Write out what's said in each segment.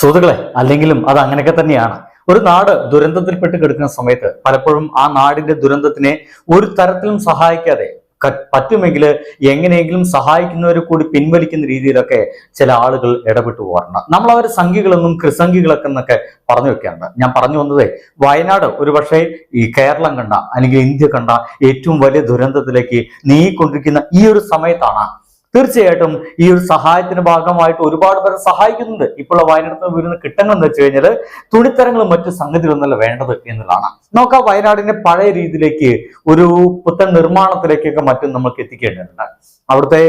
സുഹൃത്തുക്കളെ അല്ലെങ്കിലും അത് അങ്ങനെയൊക്കെ തന്നെയാണ്. ഒരു നാട് ദുരന്തത്തിൽപ്പെട്ട് കിടക്കുന്ന സമയത്ത് പലപ്പോഴും ആ നാടിന്റെ ദുരന്തത്തിനെ ഒരു തരത്തിലും സഹായിക്കാതെ പറ്റുമെങ്കിൽ എങ്ങനെയെങ്കിലും സഹായിക്കുന്നവരെ കൂടി പിൻവലിക്കുന്ന രീതിയിലൊക്കെ ചില ആളുകൾ ഇടപെട്ടു പോകാറുണ്ട് നമ്മൾ അവർ സംഖ്യകളെന്നും കൃസംഖ്യകളൊക്കെ എന്നൊക്കെ പറഞ്ഞു വെക്കാറുണ്ട്. ഞാൻ പറഞ്ഞു വന്നത് വയനാട് ഒരുപക്ഷെ ഈ കേരളം കണ്ട അല്ലെങ്കിൽ ഇന്ത്യ കണ്ട ഏറ്റവും വലിയ ദുരന്തത്തിലേക്ക് നീങ്ങിക്കൊണ്ടിരിക്കുന്ന ഈ ഒരു സമയത്താണ് തീർച്ചയായിട്ടും ഈ ഒരു സഹായത്തിന്റെ ഭാഗമായിട്ട് ഒരുപാട് പേരെ സഹായിക്കുന്നുണ്ട്. ഇപ്പോൾ വയനാട്ടിൽ നിന്ന് വരുന്ന കിട്ടങ്ങൾ എന്ന് വെച്ച് കഴിഞ്ഞാൽ തുണിത്തരങ്ങളും മറ്റു സംഗതികളൊന്നല്ല വേണ്ടത് എന്നുള്ളതാണ്. നമുക്ക് ആ വയനാടിന്റെ പഴയ രീതിയിലേക്ക് ഒരു പുത്തൻ നിർമ്മാണത്തിലേക്കൊക്കെ മറ്റും നമുക്ക് എത്തിക്കേണ്ടതുണ്ട്. അവിടുത്തെ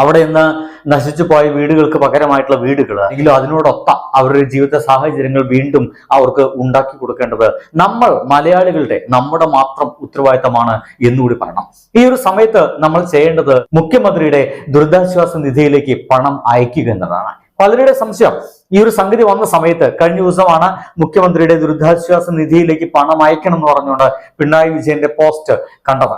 അവിടെ ഇന്ന് നശിച്ചു പോയ വീടുകൾക്ക് പകരമായിട്ടുള്ള വീടുകൾ എങ്കിലും അതിനോടൊത്ത അവരുടെ ജീവിത സാഹചര്യങ്ങൾ വീണ്ടും അവർക്ക് ഉണ്ടാക്കി കൊടുക്കേണ്ടത് നമ്മൾ മലയാളികളുടെ നമ്മുടെ മാത്രം ഉത്തരവാദിത്തമാണ് എന്നുകൂടി പറയണം. ഈ ഒരു സമയത്ത് നമ്മൾ ചെയ്യേണ്ടത് മുഖ്യമന്ത്രിയുടെ ദുരിതാശ്വാസ നിധിയിലേക്ക് പണം അയക്കുക എന്നതാണ്. പലരുടെ സംശയം ഈ ഒരു സംഗതി വന്ന സമയത്ത് കഴിഞ്ഞ ദിവസമാണ് മുഖ്യമന്ത്രിയുടെ ദുരിതാശ്വാസ നിധിയിലേക്ക് പണം അയക്കണം എന്ന് പറഞ്ഞുകൊണ്ട് പിണറായി വിജയന്റെ പോസ്റ്റ് കണ്ടത്.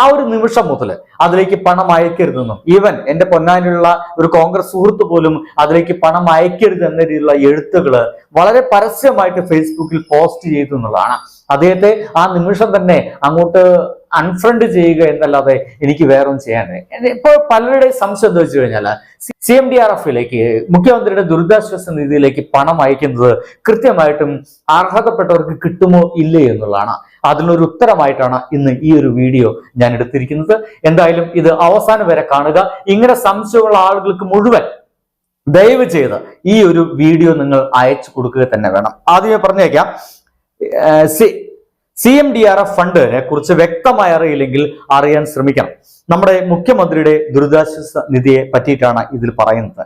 ആ ഒരു നിമിഷം മുതൽ അതിലേക്ക് പണം അയക്കരുതെന്നും ഈവൻ എന്റെ പൊന്നാനിലുള്ള ഒരു കോൺഗ്രസ് സുഹൃത്ത് പോലും അതിലേക്ക് പണം അയക്കരുത് എന്ന രീതിയിലുള്ള എഴുത്തുകൾ വളരെ പരസ്യമായിട്ട് ഫേസ്ബുക്കിൽ പോസ്റ്റ് ചെയ്തു എന്നുള്ളതാണ്. അദ്ദേഹത്തെ ആ നിമിഷം തന്നെ അങ്ങോട്ട് അൺഫ്രണ്ട് ചെയ്യുക എന്നല്ലാതെ എനിക്ക് വേറൊന്നും ചെയ്യാനായി ഇപ്പോൾ പലരുടെയും സംശയം എന്താ വെച്ച് കഴിഞ്ഞാൽ സി എം ഡി ആർ എഫിലേക്ക് മുഖ്യമന്ത്രിയുടെ ദുരിതാശ്വാസ നിധിയിലേക്ക് പണം അയക്കുന്നത് കൃത്യമായിട്ടും അർഹതപ്പെട്ടവർക്ക് കിട്ടുമോ ഇല്ലേ എന്നുള്ളതാണ്. അതിനൊരു ഉത്തരമായിട്ടാണ് ഇന്ന് ഈ ഒരു വീഡിയോ ഞാൻ എടുത്തിരിക്കുന്നത്. എന്തായാലും ഇത് അവസാനം വരെ കാണുക. ഇങ്ങനെ സംശയമുള്ള ആളുകൾക്ക് മുഴുവൻ ദയവ് ചെയ്ത് ഈ ഒരു വീഡിയോ നിങ്ങൾ അയച്ചു കൊടുക്കുക തന്നെ വേണം. ആദ്യമേ പറഞ്ഞേക്കാം C M D R F ഫണ്ടിനെ കുറിച്ച് വ്യക്തമായി അറിയില്ലെങ്കിൽ അറിയാൻ ശ്രമിക്കണം. നമ്മുടെ മുഖ്യമന്ത്രിയുടെ ദുരിതാശ്വാസ നിധിയെ പറ്റിയിട്ടാണ് ഇതിൽ പറയുന്നത്.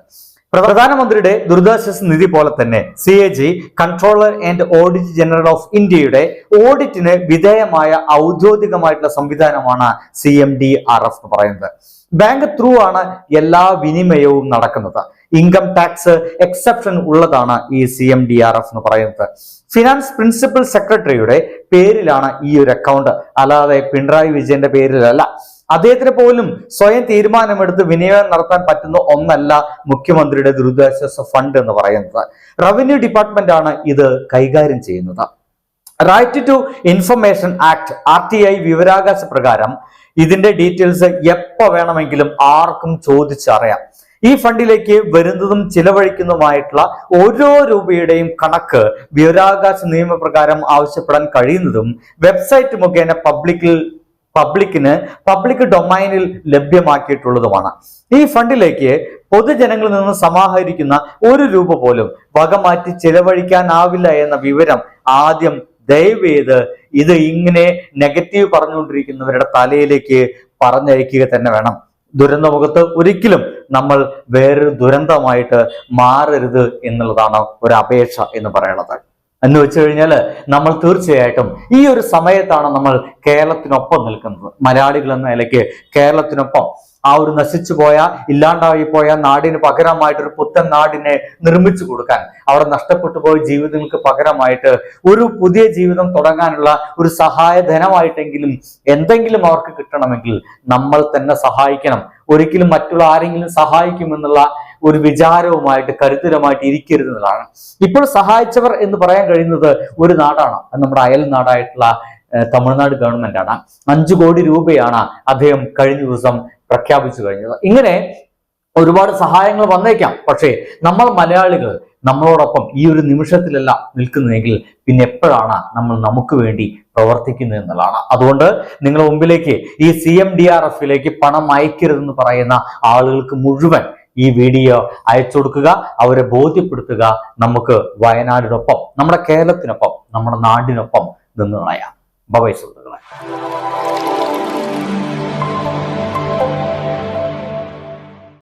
പ്രധാനമന്ത്രിയുടെ ദുരിതാശ്വാസ നിധി പോലെ തന്നെ C A G controller and audit general of ഇന്ത്യയുടെ ഓഡിറ്റിന് വിധേയമായ ഔദ്യോഗികമായിട്ടുള്ള സംവിധാനമാണ് C M D R F എന്ന് പറയുന്നത്. ബാങ്ക് ത്രൂ ആണ് എല്ലാ വിനിമയവും നടക്കുന്നത്. ഇൻകം ടാക്സ് എക്സെപ്ഷൻ ഉള്ളതാണ് ഈ C M D R F എന്ന് പറയുന്നത്. ഫിനാൻസ് പ്രിൻസിപ്പൽ സെക്രട്ടറിയുടെ പേരിലാണ് ഈ ഒരു അക്കൗണ്ട് അല്ലാതെ പിണറായി വിജയന്റെ പേരിലല്ല. അദ്ദേഹത്തിന് പോലും സ്വയം തീരുമാനമെടുത്ത് വിനിയോഗം നടത്താൻ പറ്റുന്ന ഒന്നല്ല മുഖ്യമന്ത്രിയുടെ ദുരിതാശ്വാസ ഫണ്ട് എന്ന് പറയുന്നത്. റവന്യൂ ഡിപ്പാർട്ട്മെന്റ് ആണ് ഇത് കൈകാര്യം ചെയ്യുന്നത്. Right to information act R T I വിവരാകാശ പ്രകാരം ഇതിന്റെ ഡീറ്റെയിൽസ് എപ്പോ വേണമെങ്കിലും ആർക്കും ചോദിച്ചറിയാം. ഈ ഫണ്ടിലേക്ക് വരുന്നതും ചിലവഴിക്കുന്നതുമായിട്ടുള്ള ഓരോ രൂപയുടെയും കണക്ക് വിവരാവകാശ നിയമപ്രകാരം ആവശ്യപ്പെടാൻ കഴിയുന്നതും വെബ്സൈറ്റ് മുഖേന പബ്ലിക്കിൽ പബ്ലിക്കിന് പബ്ലിക് ഡൊമൈനിൽ ലഭ്യമാക്കിയിട്ടുള്ളതുമാണ്. ഈ ഫണ്ടിലേക്ക് പൊതുജനങ്ങളിൽ നിന്ന് സമാഹരിക്കുന്ന ഒരു രൂപ പോലും വകമാറ്റി ചിലവഴിക്കാനാവില്ല എന്ന വിവരം ആദ്യം ദയവേത് ഇത് ഇങ്ങനെ നെഗറ്റീവ് പറഞ്ഞുകൊണ്ടിരിക്കുന്നവരുടെ തലയിലേക്ക് പറഞ്ഞയക്കുക തന്നെ വേണം. ദുരന്തമുഖത്ത് ഒരിക്കലും നമ്മൾ വേറൊരു ദുരന്തമായിട്ട് മാറരുത് എന്നുള്ളതാണ് ഒരു അപേക്ഷ എന്ന് പറയുന്നത്. എന്ന് വെച്ചു കഴിഞ്ഞാൽ നമ്മൾ തീർച്ചയായിട്ടും ഈ ഒരു സമയത്താണ് നമ്മൾ കേരളത്തിനൊപ്പം നിൽക്കുന്നത്. മലയാളികൾ എന്ന നിലയ്ക്ക് കേരളത്തിനൊപ്പം ആ ഒരു നശിച്ചു പോയ ഇല്ലാണ്ടായി പോയ നാടിന് പകരമായിട്ട് ഒരു പുത്തൻ നാടിനെ നിർമ്മിച്ചു കൊടുക്കാൻ അവിടെ നഷ്ടപ്പെട്ടു പോയ ജീവിതങ്ങൾക്ക് പകരമായിട്ട് ഒരു പുതിയ ജീവിതം തുടങ്ങാനുള്ള ഒരു സഹായധനമായിട്ടെങ്കിലും എന്തെങ്കിലും അവർക്ക് കിട്ടണമെങ്കിൽ നമ്മൾ തന്നെ സഹായിക്കണം. ഒരിക്കലും മറ്റുള്ള ആരെങ്കിലും സഹായിക്കുമെന്നുള്ള ഒരു വിചാരവുമായിട്ട് കരുത്തരമായിട്ട് ഇരിക്കരുത് ഇപ്പോൾ സഹായിച്ചവർ എന്ന് പറയാൻ കഴിയുന്നത് ഒരു നാടാണ്. നമ്മുടെ അയൽ നാടായിട്ടുള്ള തമിഴ്നാട് ഗവൺമെന്റ് ആണ്. അഞ്ചു കോടി രൂപയാണ് അദ്ദേഹം കഴിഞ്ഞ ദിവസം പ്രഖ്യാപിച്ചു കഴിഞ്ഞത്. ഇങ്ങനെ ഒരുപാട് സഹായങ്ങൾ വന്നേക്കാം. പക്ഷേ നമ്മൾ മലയാളികൾ നമ്മളോടൊപ്പം ഈ ഒരു നിമിഷത്തിലല്ല നിൽക്കുന്നതെങ്കിൽ പിന്നെ എപ്പോഴാണ് നമ്മൾ നമുക്ക് വേണ്ടി പ്രവർത്തിക്കുന്നത് എന്നുള്ളതാണ്. അതുകൊണ്ട് നിങ്ങളുടെ മുമ്പിലേക്ക് ഈ സി എം ഡി ആർ എഫിലേക്ക് പണം അയക്കരുതെന്ന് പറയുന്ന ആളുകൾക്ക് മുഴുവൻ ഈ വീഡിയോ അയച്ചു കൊടുക്കുക അവരെ ബോധ്യപ്പെടുത്തുക നമുക്ക് വയനാടിനൊപ്പം നമ്മുടെ കേരളത്തിനൊപ്പം നമ്മുടെ നാടിനൊപ്പം നിന്ന് കളയാം. ബൈ സുഹൃത്തുക്കളെ